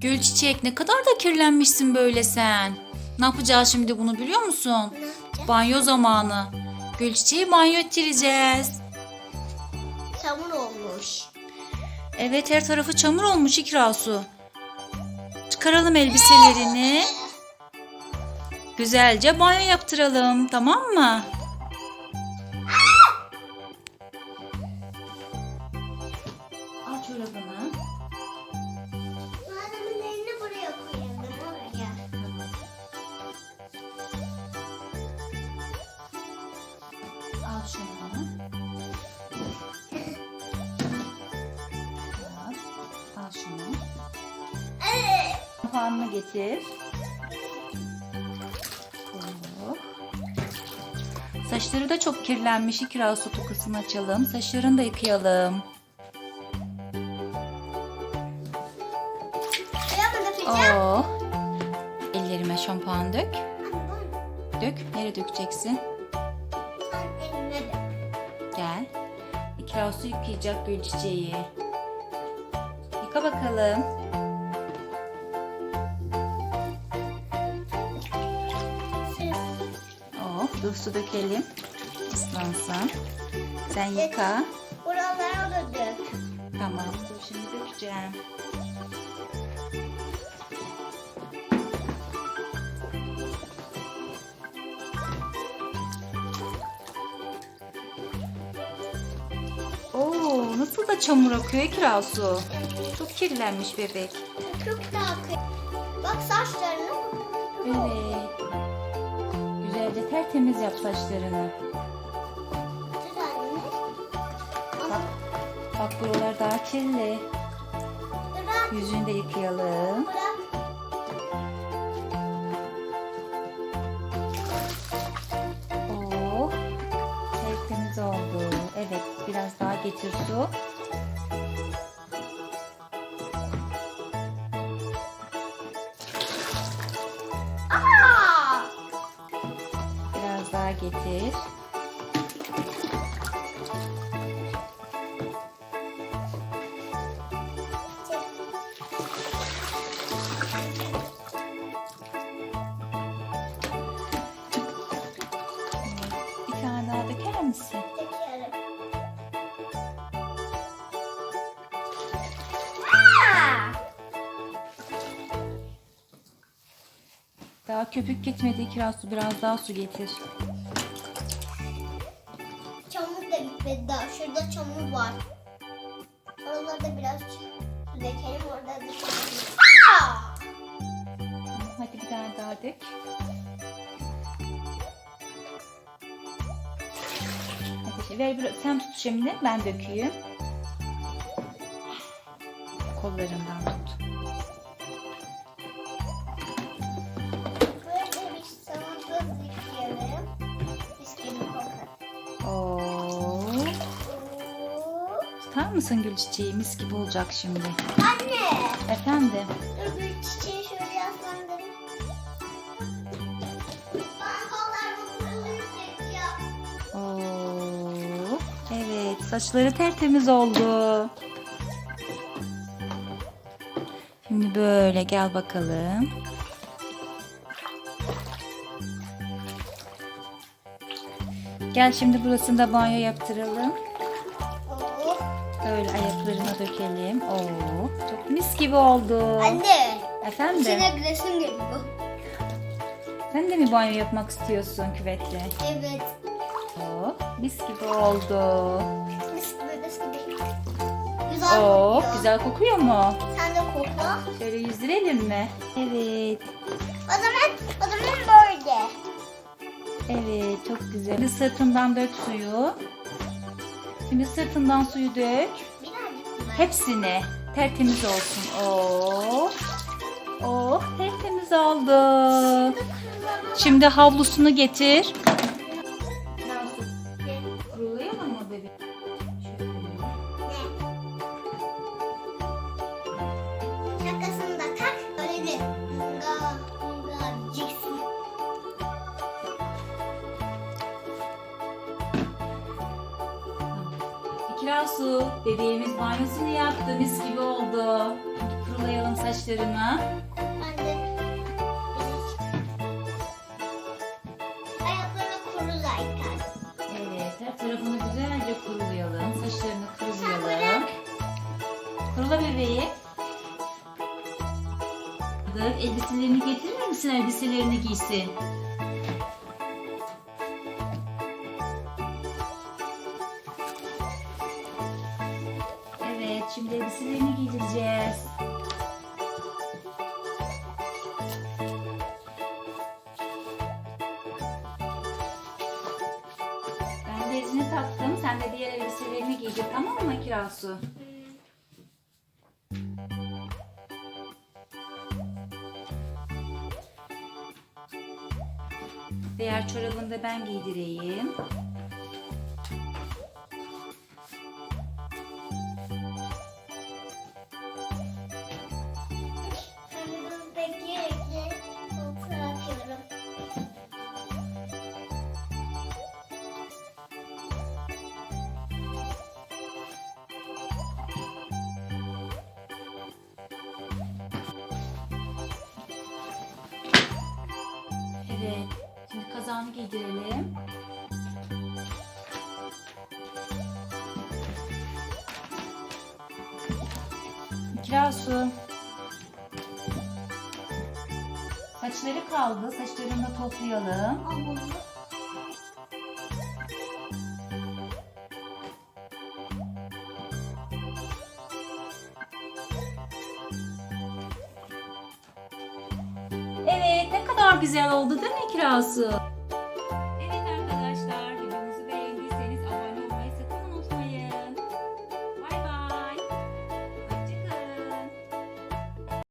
Gül çiçek ne kadar da kirlenmişsin böyle sen. Ne yapacağız şimdi bunu biliyor musun? Banyo zamanı. Gül çiçeği banyo ettireceğiz. Çamur olmuş. Evet her tarafı çamur olmuş İkrasu. Çıkaralım elbiselerini. Güzelce banyo yaptıralım tamam mı? Kapağını getir. Saçları da çok kirlenmiş. İkra su tokasını açalım. Saçlarını da yıkayalım. Yapacağım. Oh. Ellerime şampuan dök. Dök. Nereye dökeceksin? Gel. İkra su yıkayacak gül çiçeği. Yıka bakalım. Dur su dökelim. Islansın. Sen yıka. Buralara da dök. Tamam, dur şimdi dökeceğim. Oo, nasıl da çamur akıyor İkra su. Çok kirlenmiş bebek. Çok daha kı- Bak saçlarına. Evet. Güzelce tertemiz yap saçlarını. Dur anne. Bak, bak buralar daha kirli. Yüzünü de yıkayalım. Bırak. Oh, tertemiz oldu. Evet, biraz daha getir su. Daha getir. Bir tane daha döker misin? Daha köpük gitmedi. İkra su biraz daha su getir. Çamur da gitmedi daha. Şurada çamur var. Oralarda biraz dökelim. Orada da. Aa! Hadi bir tane daha dök. Hadi ver bir, sen tut şimdi ben dökeyim. Kollarından tut. Mısın gül çiçeği? Mis gibi olacak şimdi. Anne! Efendim. Dur bir çiçeği şöyle yaslandırayım. Ben kollarımı fırlayacak ya. Oo. Evet saçları tertemiz oldu. Şimdi böyle gel bakalım. Gel şimdi burasında banyo yaptıralım. Böyle ayaklarına dökelim. Oo, çok mis gibi oldu. Anne! Efendim? İçine güneşim geliyor. Sen de mi banyo yapmak istiyorsun küvette? Evet. Oo, mis gibi oldu. Mis gibi mis gibi. Güzel Oo, kokuyor. güzel kokuyor mu? Sen de kokla. Şöyle yüzdürelim mi? Evet. O zaman, o zaman böyle. Evet, çok güzel. Sırtından dök suyu. Şimdi sırtından suyu dök. Hepsini. Tertemiz olsun. Oo. Oh, tertemiz oldu. Şimdi havlusunu getir. Kirasu, bebeğimiz banyosunu yaptı. Mis gibi oldu. Kurulayalım saçlarını. Ben de ayaklarına kuru zaten. Evet, her tarafını güzelce kurulayalım. Saçlarını kurulayalım. Kurula bebeği. Elbiselerini getirir misin? Elbiselerini giysin. Elbiselerini giydireceğiz. Ben bezini taktım. Sen de diğer elbiselerini giydir tamam mı Kirasu? Diğer çorabını da ben giydireyim. Kazağını giydirelim. Kirasu. Saçları kaldı. Saçlarını da toplayalım. Evet, ne kadar güzel oldu değil mi Kirasu?